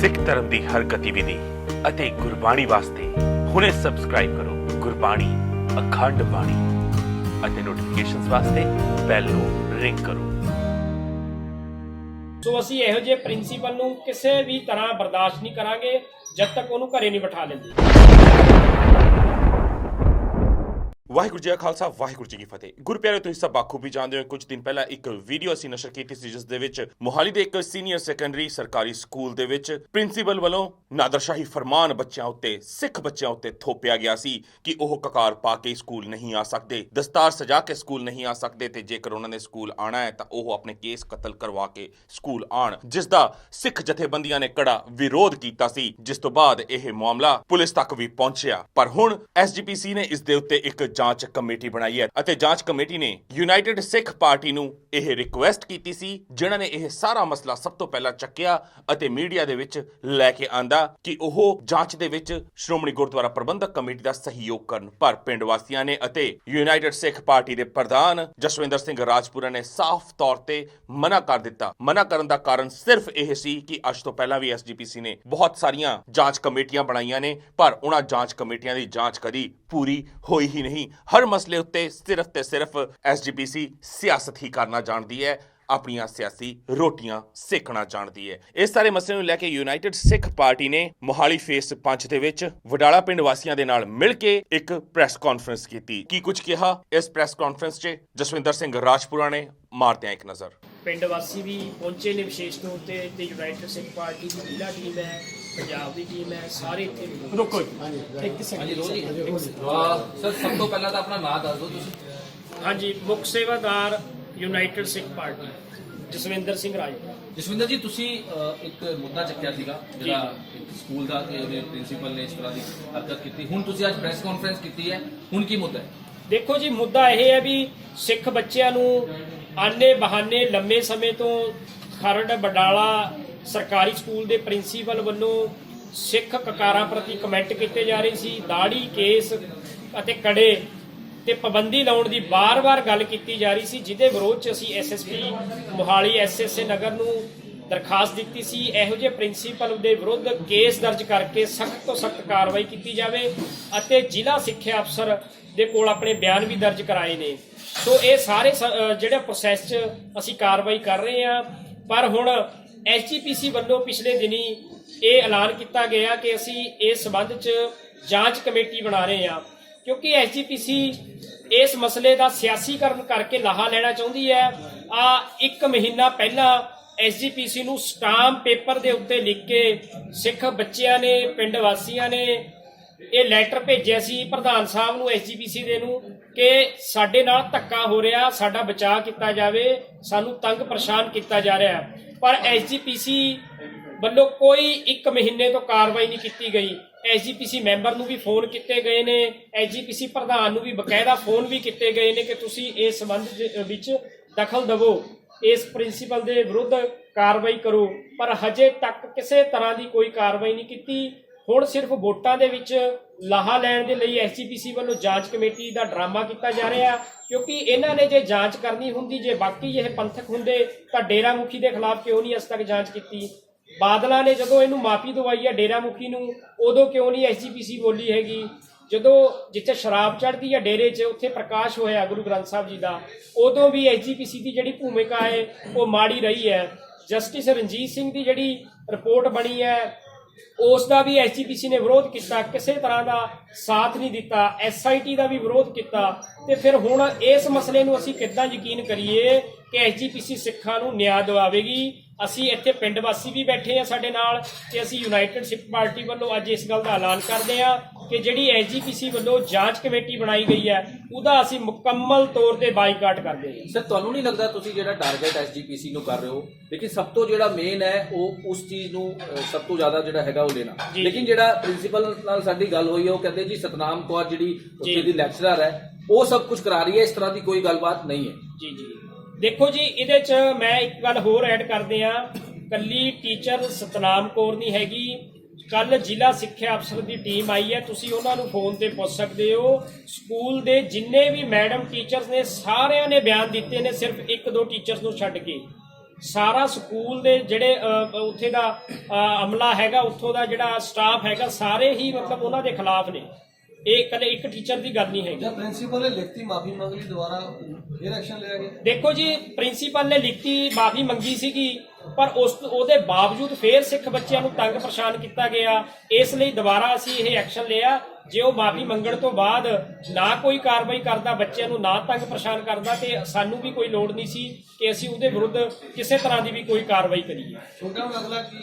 ਸਿੱਖ ਧਰਮ ਦੀ ਹਰ ਗਤੀਵਿਧੀ ਅਤੇ ਗੁਰਬਾਣੀ ਵਾਸਤੇ ਹੁਣੇ ਸਬਸਕ੍ਰਾਈਬ ਕਰੋ ਗੁਰਬਾਣੀ ਅਖੰਡ ਬਾਣੀ ਅਤੇ ਨੋਟੀਫਿਕੇਸ਼ਨਸ ਵਾਸਤੇ ਬੈਲ ਨੂੰ ਰਿੰਗ ਕਰੋ। ਸੋ ਅਸੀਂ ਇਹੋ ਜਿਹੇ ਪ੍ਰਿੰਸੀਪਲ ਨੂੰ ਕਿਸੇ ਵੀ ਤਰ੍ਹਾਂ ਬਰਦਾਸ਼ਤ ਨਹੀਂ ਕਰਾਂਗੇ ਜਦ ਤੱਕ ਉਹਨੂੰ ਘਰੇ ਨਹੀਂ ਬਿਠਾ ਲੈਂਦੇ ਵਾਹਿਗੁਰੂ ਜੀ ਕਾ ਖਾਲਸਾ, ਵਾਹਿਗੁਰੂ ਜੀ ਕੀ ਫਤਿਹ। ਗੁਰਪਿਆਰੇ ਤੁਸੀਂ ਸਭ ਬਾਖੂਬੀ ਜਾਣਦੇ ਹੋ। ਕੁਝ ਦਿਨ ਪਹਿਲਾਂ ਇੱਕ ਵੀਡੀਓ ਅਸੀਂ ਨਸ਼ਰ ਕੀਤੀ ਸੀ, ਜਿਸ ਦੇ ਵਿੱਚ ਮੋਹਾਲੀ ਦੇ ਇੱਕ ਸੀਨੀਅਰ ਸੈਕੰਡਰੀ ਸਰਕਾਰੀ ਸਕੂਲ ਦੇ ਵਿੱਚ ਪ੍ਰਿੰਸੀਪਲ ਵੱਲੋਂ ਨਾਦਰਸ਼ਾਹੀ ਫਰਮਾਨ ਬੱਚਿਆਂ ਉੱਤੇ, ਸਿੱਖ ਬੱਚਿਆਂ ਉੱਤੇ ਥੋਪਿਆ ਗਿਆ ਸੀ ਕਿ ਉਹ ਕਕਾਰ ਪਾ ਕੇ ਸਕੂਲ ਨਹੀਂ ਆ ਸਕਦੇ, ਦਸਤਾਰ ਸਜਾ ਕੇ ਸਕੂਲ ਨਹੀਂ ਆ ਸਕਦੇ ਤੇ ਜੇਕਰ ਉਹਨਾਂ ਨੇ ਸਕੂਲ ਆਣਾ ਹੈ ਤਾਂ ਉਹ ਆਪਣੇ ਕੇਸ ਕਤਲ ਕਰਵਾ ਕੇ ਸਕੂਲ ਆਣ। ਜਿਸ ਦਾ ਸਿੱਖ ਜਥੇਬੰਦੀਆਂ ਨੇ ਕੜਾ ਵਿਰੋਧ ਕੀਤਾ ਸੀ, ਜਿਸ ਤੋਂ ਬਾਅਦ ਇਹ ਮਾਮਲਾ ਪੁਲਿਸ ਤੱਕ ਵੀ ਪਹੁੰਚਿਆ। ਪਰ ਹੁਣ ਐਸਜੀਪੀਸੀ ਨੇ ਇਸ ਦੇ ਉੱਤੇ ਇੱਕ ਜਾਂਚ ਕਮੇਟੀ ਬਣਾਈ ਹੈ ਅਤੇ ਜਾਂਚ ਕਮੇਟੀ ਨੇ ਯੂਨਾਈਟਿਡ ਸਿੱਖ ਪਾਰਟੀ ਨੂੰ ਇਹ ਰਿਕੁਐਸਟ ਕੀਤੀ ਸੀ, ਜਿਨ੍ਹਾਂ ਨੇ ਇਹ ਸਾਰਾ ਮਸਲਾ ਸਭ ਤੋਂ ਪਹਿਲਾਂ ਚੱਕਿਆ ਅਤੇ ਮੀਡੀਆ ਦੇ ਵਿੱਚ ਲੈ ਕੇ ਆਂਦਾ ਕਿ ਉਹ ਜਾਂਚ ਦੇ ਵਿੱਚ ਸ਼੍ਰੋਮਣੀ ਗੁਰਦੁਆਰਾ ਪ੍ਰਬੰਧਕ ਕਮੇਟੀ ਦਾ ਸਹਿਯੋਗ ਕਰਨ। ਪਰ ਪਿੰਡ ਵਾਸੀਆਂ ਨੇ ਅਤੇ ਯੂਨਾਈਟਿਡ ਸਿੱਖ ਪਾਰਟੀ ਦੇ ਪ੍ਰਧਾਨ ਜਸਵਿੰਦਰ ਸਿੰਘ ਰਾਜਪੁਰਾ ਨੇ ਸਾਫ਼ ਤੌਰ ਤੇ ਮਨਾ ਕਰ ਦਿੱਤਾ। ਮਨਾ ਕਰਨ ਦਾ ਕਾਰਨ ਸਿਰਫ ਇਹ ਸੀ ਕਿ ਅੱਜ ਤੋਂ ਪਹਿਲਾਂ ਵੀ ਐਸਜੀਪੀਸੀ ਨੇ ਬਹੁਤ ਸਾਰੀਆਂ ਜਾਂਚ ਕਮੇਟੀਆਂ ਬਣਾਈਆਂ ਨੇ, ਪਰ ਉਹਨਾਂ ਜਾਂਚ ਕਮੇਟੀਆਂ ਦੀ ਜਾਂਚ ਕਦੀ ਪੂਰੀ ਹੋਈ ਹੀ ਨਹੀਂ। ਹਰ ਮਸਲੇ ਉੱਤੇ ਸਿਰਫ ਤੇ ਸਿਰਫ ਐਸਜੀਪੀਸੀ ਸਿਆਸਤ ਹੀ ਕਰਨਾ ਜਾਣਦੀ ਹੈ। ਆਪਣੀਆਂ ਸਿਆਸੀ ਰੋਟੀਆਂ ਸੇਕਣਾ ਜਾਣਦੀ ਹੈ। ਇਸ ਸਾਰੇ ਮਸਲੇ ਨੂੰ ਲੈ ਕੇ ਯੂਨਾਈਟਿਡ ਸਿੱਖ ਪਾਰਟੀ ਨੇ ਮੋਹਾਲੀ ਫੇਸ 5 ਦੇ ਵਿੱਚ ਵਡਾਲਾ ਪਿੰਡ ਵਾਸੀਆਂ ਦੇ ਨਾਲ ਮਿਲ ਕੇ ਇੱਕ ਪ੍ਰੈਸ ਕਾਨਫਰੰਸ ਕੀਤੀ। ਕੀ ਕੁਝ ਕਿਹਾ? ਇਸ ਪ੍ਰੈਸ ਕਾਨਫਰੰਸ 'ਚ ਜਸਵਿੰਦਰ ਸਿੰਘ ਰਾਜਪੁਰਾ ਨੇ ਮਾਰਦਿਆਂ ਇੱਕ ਨਜ਼ਰ। ਪਿੰਡ ਵਾਸੀ ਵੀ ਪਹੁੰਚੇ ਨੇ ਵਿਸ਼ੇਸ਼ ਤੌਰ ਤੇ ਤੇ ਯੂਨਾਈਟਿਡ ਸਿੱਖ ਪਾਰਟੀ ਦੀ ਜ਼ਿਲ੍ਹਾ ਟੀਮ ਹੈ ਪੰਜਾਬ ਦੀ ਟੀਮ ਹੈ ਸਾਰੇ ਇੱਥੇ ਰੁਕੋ ਇੱਕ ਸੈਕਿੰਡ ਸਰ ਸਭ ਤੋਂ ਪਹਿਲਾਂ ਤਾਂ ਆਪਣਾ ਨਾਮ ਦੱਸ ਦਿਓ ਤੁਸੀਂ। ਹਾਂਜੀ ਮੁੱਖ ਸੇਵਾਦਾਰ ਯੂਨਾਈਟਿਡ ਸਿੱਖ ਪਾਰਟੀ ਜਸਵਿੰਦਰ ਸਿੰਘ ਰਾਜ ਜਸਵਿੰਦਰ ਜੀ ਤੁਸੀਂ ਅਹ, ਇੱਕ ਮੁੱਦਾ ਚੱਕਿਆ ਸੀਗਾ ਜਿਹੜਾ ਇੱਕ ਸਕੂਲ ਦਾ ਕਿ ਉਹਦੇ ਪ੍ਰਿੰਸੀਪਲ ਨੇ ਇਸ ਤਰ੍ਹਾਂ ਦੀ ਹਰਕਤ ਕੀਤੀ। ਹੁਣ ਤੁਸੀਂ ਅੱਜ ਪ੍ਰੈਸ ਕਾਨਫਰੰਸ ਕੀਤੀ ਹੈ ਹੁਣ ਕੀ ਮੁੱਦਾ ਹੈ? ਦੇਖੋ ਜੀ ਮੁੱਦਾ ਇਹ ਹੈ ਵੀ ਸਿੱਖ ਬੱਚਿਆਂ ਨੂੰ ਆਨੇ ਬਹਾਨੇ ਲੰਮੇ ਸਮੇਂ ਤੋਂ ਖਰੜ ਬਡਾਲਾ ਸਰਕਾਰੀ ਸਕੂਲ ਦੇ ਪ੍ਰਿੰਸੀਪਲ ਵੱਲੋਂ ਸਿੱਖ ਕਕਾਰਾਂ ਪ੍ਰਤੀ ਕਮੈਂਟ ਕੀਤੇ ਜਾ ਰਹੇ ਸੀ ਦਾੜੀ ਕੇਸ ਅਤੇ ਕੜੇ ਤੇ ਪਾਬੰਦੀ ਲਾਉਣ ਦੀ ਬਾਰ-ਬਾਰ ਗੱਲ ਕੀਤੀ ਜਾ ਰਹੀ ਸੀ, ਜਿਹਦੇ ਵਿਰੋਧ 'ਚ ਅਸੀਂ ਐਸਐਸਪੀ ਮੋਹਾਲੀ ਐਸਐਸਏ ਨਗਰ ਨੂੰ ਦਰਖਾਸਤ ਦਿੱਤੀ ਸੀ। ਇਹੋ ਜਿਹੇ ਪ੍ਰਿੰਸੀਪਲ ਦੇ ਵਿਰੁੱਧ ਕੇਸ ਦਰਜ ਕਰਕੇ ਸਖਤ ਤੋਂ ਸਖਤ ਕਾਰਵਾਈ ਕੀਤੀ ਜਾਵੇ ਅਤੇ ਜ਼ਿਲ੍ਹਾ ਸਿੱਖਿਆ ਅਫਸਰ ਦੇ ਕੋਲ ਆਪਣੇ ਬਿਆਨ ਵੀ ਦਰਜ ਕਰਾਏ ਨੇ। ਸੋ ਇਹ ਸਾਰੇ ਸ- ਜਿਹੜੇ ਪ੍ਰੋਸੈਸ 'ਚ ਅਸੀਂ ਕਾਰਵਾਈ ਕਰ ਰਹੇ ਹਾਂ। ਪਰ ਹੁਣ ਐਸਜੀਪੀਸੀ ਵੱਲੋਂ ਪਿਛਲੇ ਦਿਨੀ ਇਹ ਐਲਾਨ ਕੀਤਾ ਗਿਆ ਕਿ ਅਸੀਂ ਇਸ ਸਬੰਧ 'ਚ ਜਾਂਚ ਕਮੇਟੀ ਬਣਾ ਰਹੇ ਹਾਂ। ਕਿਉਂਕਿ ਐਸਜੀਪੀਸੀ ਇਸ ਮਸਲੇ ਦਾ ਸਿਆਸੀਕਰਨ ਕਰਕੇ ਲਾਹਾ ਲੈਣਾ ਚਾਹੁੰਦੀ ਹੈ ਆ ਇੱਕ ਮਹੀਨਾ ਪਹਿਲਾਂ ਐਸਜੀਪੀਸੀ ਨੂੰ ਸਟਾਮ ਪੇਪਰ ਦੇ ਉੱਤੇ ਲਿਖ ਕੇ ਸਿੱਖ ਬੱਚਿਆਂ ਨੇ, ਪਿੰਡ ਵਾਸੀਆਂ ਨੇ ਇਹ ਲੈਟਰ ਭੇਜਿਆ ਸੀ ਪ੍ਰਧਾਨ ਸਾਹਿਬ ਨੂੰ, ਐਸਜੀਪੀਸੀ ਦੇ ਨੂੰ, ਕਿ ਸਾਡੇ ਨਾਲ ਧੱਕਾ ਹੋ ਰਿਹਾ, ਸਾਡਾ ਬਚਾਅ ਕੀਤਾ ਜਾਵੇ, ਸਾਨੂੰ ਤੰਗ ਪਰੇਸ਼ਾਨ ਕੀਤਾ ਜਾ ਰਿਹਾ ਹੈ। ਪਰ ਐਸਜੀਪੀਸੀ ਵੱਲੋਂ ਕੋਈ 1 ਮਹੀਨੇ ਤੋਂ ਕਾਰਵਾਈ ਨਹੀਂ ਕੀਤੀ ਗਈ ਐਸਜੀਪੀਸੀ ਮੈਂਬਰ ਨੂੰ ਵੀ ਫੋਨ ਕੀਤੇ ਗਏ ਨੇ ਐਸਜੀਪੀਸੀ ਪ੍ਰਧਾਨ ਨੂੰ ਵੀ, ਬਕਾਇਦਾ ਫੋਨ ਵੀ ਕੀਤੇ ਗਏ ਨੇ ਕਿ ਤੁਸੀਂ ਇਸ ਸੰਬੰਧ ਵਿੱਚ ਦਖਲ ਦਿਵੋ। ਇਸ ਪ੍ਰਿੰਸੀਪਲ ਦੇ ਵਿਰੁੱਧ ਕਾਰਵਾਈ ਕਰੋ। ਪਰ ਹਜੇ ਤੱਕ ਕਿਸੇ ਤਰ੍ਹਾਂ ਦੀ ਕੋਈ ਕਾਰਵਾਈ ਨਹੀਂ ਕੀਤੀ। ਹੁਣ ਸਿਰਫ ਵੋਟਾਂ ਦੇ ਵਿੱਚ ਲਾਹਾ ਲੈਣ ਦੇ ਲਈ ਐਸਜੀਪੀਸੀ ਵੱਲੋਂ ਜਾਂਚ ਕਮੇਟੀ ਦਾ ਡਰਾਮਾ ਕੀਤਾ ਜਾ ਰਿਹਾ, ਕਿਉਂਕਿ ਇਹਨਾਂ ਨੇ ਜੇ ਜਾਂਚ ਕਰਨੀ ਹੁੰਦੀ, ਜੇ ਬਾਕੀ ਇਹ ਪੰਥਕ ਹੁੰਦੇ, ਤਾਂ ਡੇਰਾ ਮੁਖੀ ਦੇ ਖਿਲਾਫ ਕਿਉਂ ਨਹੀਂ ਅਜੇ ਤੱਕ ਜਾਂਚ ਕੀਤੀ? ਬਾਦਲਾਂ ਨੇ ਜਦੋਂ ਇਹਨੂੰ ਮਾਫੀ ਦਵਾਈ ਹੈ ਡੇਰਾ ਮੁਖੀ ਨੂੰ, ਉਦੋਂ ਕਿਉਂ ਨਹੀਂ ਐਸਜੀਪੀਸੀ ਬੋਲੀ ਹੈਗੀ? ਜਦੋਂ ਜਿੱਥੇ ਸ਼ਰਾਬ ਚੜ੍ਹਦੀ ਹੈ ਡੇਰੇ 'ਚ, ਉੱਥੇ ਪ੍ਰਕਾਸ਼ ਹੋਇਆ ਗੁਰੂ ਗ੍ਰੰਥ ਸਾਹਿਬ ਜੀ ਦਾ, ਉਦੋਂ ਵੀ ਐਸਜੀਪੀਸੀ ਦੀ ਜਿਹੜੀ ਭੂਮਿਕਾ ਹੈ, ਉਹ ਮਾੜੀ ਰਹੀ ਹੈ। ਜਸਟਿਸ ਰਣਜੀਤ ਸਿੰਘ ਦੀ ਜਿਹੜੀ ਰਿਪੋਰਟ ਬਣੀ ਹੈ, ਉਸ ਦਾ ਵੀ ਐਸਜੀਪੀਸੀ ਨੇ ਵਿਰੋਧ ਕੀਤਾ, ਕਿਸੇ ਤਰ੍ਹਾਂ ਦਾ ਸਾਥ ਨਹੀਂ ਦਿੱਤਾ ਐਸਆਈਟੀ ਦਾ ਵੀ ਵਿਰੋਧ ਕੀਤਾ। ਤੇ ਫਿਰ ਹੁਣ ਇਸ ਮਸਲੇ ਨੂੰ ਅਸੀਂ ਕਿੱਦਾਂ ਯਕੀਨ ਕਰੀਏ? ਕਿ ਐਸਜੀਪੀਸੀ ਸਿੱਖਾਂ ਨੂੰ ਨਿਆਂ ਦਿਵਾਵੇਗੀ। ਅਸੀਂ ਇੱਥੇ ਪਿੰਡ ਵਾਸੀ ਵੀ ਬੈਠੇ ਆ ਸਾਡੇ ਨਾਲ ਤੇ ਅਸੀਂ ਯੂਨਾਈਟਿਡ ਸਿੱਖ ਪਾਰਟੀ ਵੱਲੋਂ ਅੱਜ ਇਸ ਗੱਲ ਦਾ ਐਲਾਨ ਕਰਦੇ ਆ ਕਿ ਜਿਹੜੀ ਐਸਜੀਪੀਸੀ ਵੱਲੋਂ ਜਾਂਚ ਕਮੇਟੀ ਬਣਾਈ ਗਈ ਹੈ ਉਹਦਾ ਅਸੀਂ ਮੁਕੰਮਲ ਤੌਰ ਤੇ ਬਾਈਕਾਟ ਕਰਦੇ ਹਾਂ। ਸਰ ਤੁਹਾਨੂੰ ਨਹੀਂ ਲੱਗਦਾ ਤੁਸੀਂ ਜਿਹੜਾ ਟਾਰਗੇਟ ਐਸਜੀਪੀਸੀ ਨੂੰ ਕਰ ਰਹੇ ਹੋ? ਲੇਕਿਨ ਸਭ ਤੋਂ ਜਿਹੜਾ ਮੇਨ ਹੈ ਉਹ ਉਸ ਚੀਜ਼ ਨੂੰ ਸਭ ਤੋਂ ਜ਼ਿਆਦਾ ਜਿਹੜਾ ਹੈਗਾ ਉਹ ਲੈਣਾ ਜੀ। ਲੇਕਿਨ ਜਿਹੜਾ ਪ੍ਰਿੰਸੀਪਲ ਨਾਲ ਸਾਡੀ ਗੱਲ ਹੋਈ ਹੈ ਉਹ ਕਹਿੰਦੇ ਜੀ ਸਤਨਾਮ ਕੌਰ ਜਿਹੜੀ ਉੱਥੇ। ਦੀ ਲੈਕਚਰਰ ਹੈ ਉਹ ਸਭ ਕੁਝ ਕਰਾ ਰਹੀ ਹੈ ਇਸ ਤਰ੍ਹਾਂ ਦੀ ਕੋਈ ਗੱਲਬਾਤ ਨਹੀਂ ਹੈ। ਜੀ ਜੀ। ਦੇਖੋ ਜੀ, ਇਹਦੇ ਚ ਮੈਂ ਇੱਕ ਗੱਲ ਹੋਰ ਐਡ ਕਰਦੇ ਆ ਕੱਲੀ ਟੀਚਰ ਸਤਨਾਮ ਕੌਰ ਨਹੀਂ ਹੈਗੀ। ਕੱਲ ਜ਼ਿਲ੍ਹਾ ਸਿੱਖਿਆ ਅਫਸਰ ਦੀ ਟੀਮ ਆਈ ਹੈ। ਤੁਸੀਂ ਉਹਨਾਂ ਨੂੰ ਫੋਨ ਤੇ ਪੁੱਛ ਸਕਦੇ ਹੋ। ਸਕੂਲ ਦੇ ਜਿੰਨੇ ਵੀ ਮੈਡਮ ਟੀਚਰਸ ਨੇ, ਸਾਰਿਆਂ ਨੇ ਬਿਆਨ ਦਿੱਤੇ ਨੇ, ਸਿਰਫ ਇੱਕ ਦੋ ਟੀਚਰਸ ਨੂੰ ਛੱਡ ਕੇ। ਸਾਰਾ ਸਕੂਲ ਦੇ ਜਿਹੜੇ ਉੱਥੇ ਦਾ ਅਮਲਾ ਹੈਗਾ, ਉੱਥੋਂ ਦਾ ਜਿਹੜਾ ਸਟਾਫ ਹੈਗਾ, ਸਾਰੇ ਹੀ ਮਤਲਬ ਉਹਨਾਂ ਦੇ ਖਿਲਾਫ ਨੇ। ਇਹ ਇਕੱਲੇ ਇੱਕ ਟੀਚਰ ਦੀ ਗੱਲ ਨਹੀਂ ਹੈਗੀ। ਜਦ ਪ੍ਰਿੰਸੀਪਲ ਨੇ ਲਿਖਤੀ ਮਾਫੀ ਮੰਗ ਲਈ ਦੁਬਾਰਾ ਫਿਰ ਐਕਸ਼ਨ ਲਿਆ ਗਿਆ? ਦੇਖੋ ਜੀ ਪ੍ਰਿੰਸੀਪਲ ਨੇ ਲਿਖਤੀ ਮਾਫੀ ਮੰਗੀ ਸੀਗੀ। ਪਰ ਉਸ ਉਹਦੇ ਬਾਵਜੂਦ ਫੇਰ ਸਿੱਖ ਬੱਚਿਆਂ ਨੂੰ ਤੰਗ ਪਰੇਸ਼ਾਨ ਕੀਤਾ ਗਿਆ। ਇਸ ਲਈ ਦੁਬਾਰਾ ਅਸੀਂ ਇਹ ਐਕਸ਼ਨ ਲਿਆ ਜੇ ਉਹ ਮਾਫੀ ਮੰਗਣ ਤੋਂ ਬਾਅਦ ਨਾ ਕੋਈ ਕਾਰਵਾਈ ਕਰਦਾ ਬੱਚਿਆਂ ਨੂੰ ਨਾ ਤੰਗ ਪਰੇਸ਼ਾਨ ਕਰਦਾ ਤੇ ਸਾਨੂੰ ਵੀ ਕੋਈ ਲੋੜ ਨਹੀਂ ਸੀ ਕਿ ਅਸੀਂ ਉਹਦੇ ਵਿਰੁੱਧ ਕਿਸੇ ਤਰ੍ਹਾਂ ਦੀ ਵੀ ਕੋਈ ਕਾਰਵਾਈ ਕਰੀਏ। ਛੋਟਾ ਅਗਲਾ ਕੀ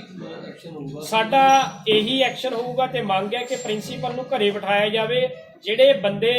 ਐਕਸ਼ਨ ਹੋਊਗਾ? ਸਾਡਾ ਇਹੀ ਐਕਸ਼ਨ ਹੋਊਗਾ ਤੇ ਮੰਗ ਹੈ ਕਿ ਪ੍ਰਿੰਸੀਪਲ ਨੂੰ ਘਰੇ ਬਿਠਾਇਆ ਜਾਵੇ ਜਿਹੜੇ ਬੰਦੇ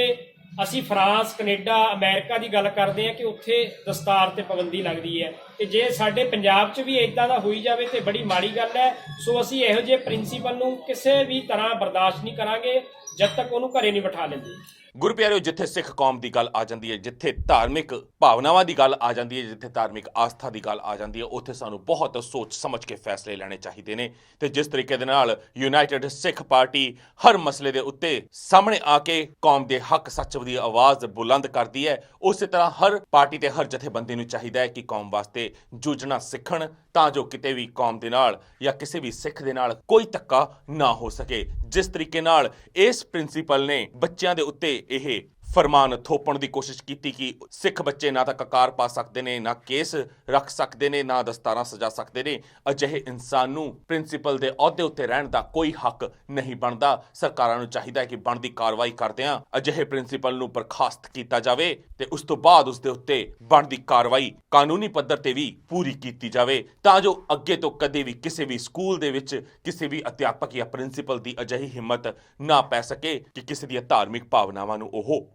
ਅਸੀਂ ਫਰਾਂਸ, ਕੈਨੇਡਾ, ਅਮਰੀਕਾ ਦੀ ਗੱਲ ਕਰਦੇ ਹਾਂ ਕਿ ਉੱਥੇ ਦਸਤਾਰ ਤੇ ਪਾਬੰਦੀ ਲੱਗਦੀ ਹੈ। ਤੇ ਜੇ ਸਾਡੇ ਪੰਜਾਬ 'ਚ ਵੀ ਇਦਾਂ ਦਾ ਹੋਈ ਜਾਵੇ ਤੇ ਬੜੀ ਮਾੜੀ ਗੱਲ ਹੈ। ਸੋ ਅਸੀਂ ਇਹੋ ਜਿਹੇ ਪ੍ਰਿੰਸੀਪਲ ਨੂੰ ਕਿਸੇ ਵੀ ਤਰ੍ਹਾਂ ਬਰਦਾਸ਼ਤ ਨਹੀਂ ਕਰਾਂਗੇ, ਜਦ ਤੱਕ ਉਹਨੂੰ ਘਰੇ ਨਹੀਂ ਬਿਠਾ ਲੈਂਦੇ। ਗੁਰਪਿਆਰਿਓ ਜਿੱਥੇ ਸਿੱਖ ਕੌਮ ਦੀ ਗੱਲ ਆ ਜਾਂਦੀ ਹੈ, ਜਿੱਥੇ ਧਾਰਮਿਕ ਭਾਵਨਾਵਾਂ ਦੀ ਗੱਲ ਆ ਜਾਂਦੀ ਹੈ, ਜਿੱਥੇ ਧਾਰਮਿਕ ਆਸਥਾ ਦੀ ਗੱਲ ਆ ਜਾਂਦੀ ਹੈ, ਉੱਥੇ ਸਾਨੂੰ ਬਹੁਤ ਸੋਚ ਸਮਝ ਕੇ ਫੈਸਲੇ ਲੈਣੇ ਚਾਹੀਦੇ ਨੇ। ਤੇ ਜਿਸ ਤਰੀਕੇ ਦੇ ਨਾਲ ਯੂਨਾਈਟਿਡ ਸਿੱਖ ਪਾਰਟੀ ਹਰ ਮਸਲੇ ਦੇ ਉੱਤੇ ਸਾਹਮਣੇ ਆ ਕੇ ਕੌਮ ਦੇ ਹੱਕ ਸੱਚ ਦੀ ਆਵਾਜ਼ ਬੁਲੰਦ ਕਰਦੀ ਹੈ, ਉਸੇ ਤਰ੍ਹਾਂ ਹਰ ਪਾਰਟੀ ਤੇ ਹਰ ਜਥੇਬੰਦੀ ਨੂੰ ਚਾਹੀਦਾ ਹੈ ਕਿ ਕੌਮ ਵਾਸਤੇ ਜੂਝਣਾ ਸਿੱਖਣ, ਤਾਂ ਜੋ ਕਿਤੇ ਵੀ ਕੌਮ ਦੇ ਨਾਲ ਜਾਂ ਕਿਸੇ ਵੀ ਸਿੱਖ ਦੇ ਨਾਲ ਕੋਈ ਧੱਕਾ ਨਾ ਹੋ ਸਕੇ। ਜਿਸ ਤਰੀਕੇ ਨਾਲ ਇਸ ਪ੍ਰਿੰਸੀਪਲ ਨੇ ਬੱਚਿਆਂ ਦੇ ਉੱਤੇ ਇਹ ਫਰਮਾਨ ਥੋਪਣ ਦੀ ਕੋਸ਼ਿਸ਼ ਕੀਤੀ ਕਿ ਸਿੱਖ ਬੱਚੇ ਨਾ ਤਾਂ ਕਕਾਰ ਪਾ ਸਕਦੇ ਨੇ, ਨਾ ਕੇਸ ਰੱਖ ਸਕਦੇ ਨੇ, ਨਾ ਦਸਤਾਰਾਂ ਸਜਾ ਸਕਦੇ ਨੇ। ਅਜਿਹੇ ਇਨਸਾਨ ਨੂੰ ਪ੍ਰਿੰਸੀਪਲ ਦੇ ਅਹੁਦੇ ਉੱਤੇ ਰਹਿਣ ਦਾ ਕੋਈ ਹੱਕ ਨਹੀਂ ਬਣਦਾ। ਸਰਕਾਰਾਂ ਨੂੰ ਚਾਹੀਦਾ ਹੈ ਕਿ ਬਣਦੀ ਕਾਰਵਾਈ ਕਰਦਿਆਂ ਅਜਿਹੇ ਪ੍ਰਿੰਸੀਪਲ ਨੂੰ ਬਰਖਾਸਤ ਕੀਤਾ ਜਾਵੇ ਤੇ ਉਸ ਤੋਂ ਬਾਅਦ ਉਸ ਦੇ ਉੱਤੇ ਬਣਦੀ ਕਾਰਵਾਈ ਕਾਨੂੰਨੀ ਪੱਧਰ ਤੇ ਵੀ ਪੂਰੀ ਕੀਤੀ ਜਾਵੇ। ਤਾਂ ਜੋ ਅੱਗੇ ਤੋਂ ਕਦੇ ਵੀ ਕਿਸੇ ਵੀ ਸਕੂਲ ਦੇ ਵਿੱਚ ਕਿਸੇ ਵੀ ਅਧਿਆਪਕ ਜਾਂ ਪ੍ਰਿੰਸੀਪਲ ਦੀ ਅਜਿਹੀ ਹਿੰਮਤ ਨਾ ਪੈ ਸਕੇ ਕਿ ਕਿਸੇ ਦੀਆਂ ਧਾਰਮਿਕ ਭਾਵਨਾਵਾਂ ਨੂੰ ਉਹ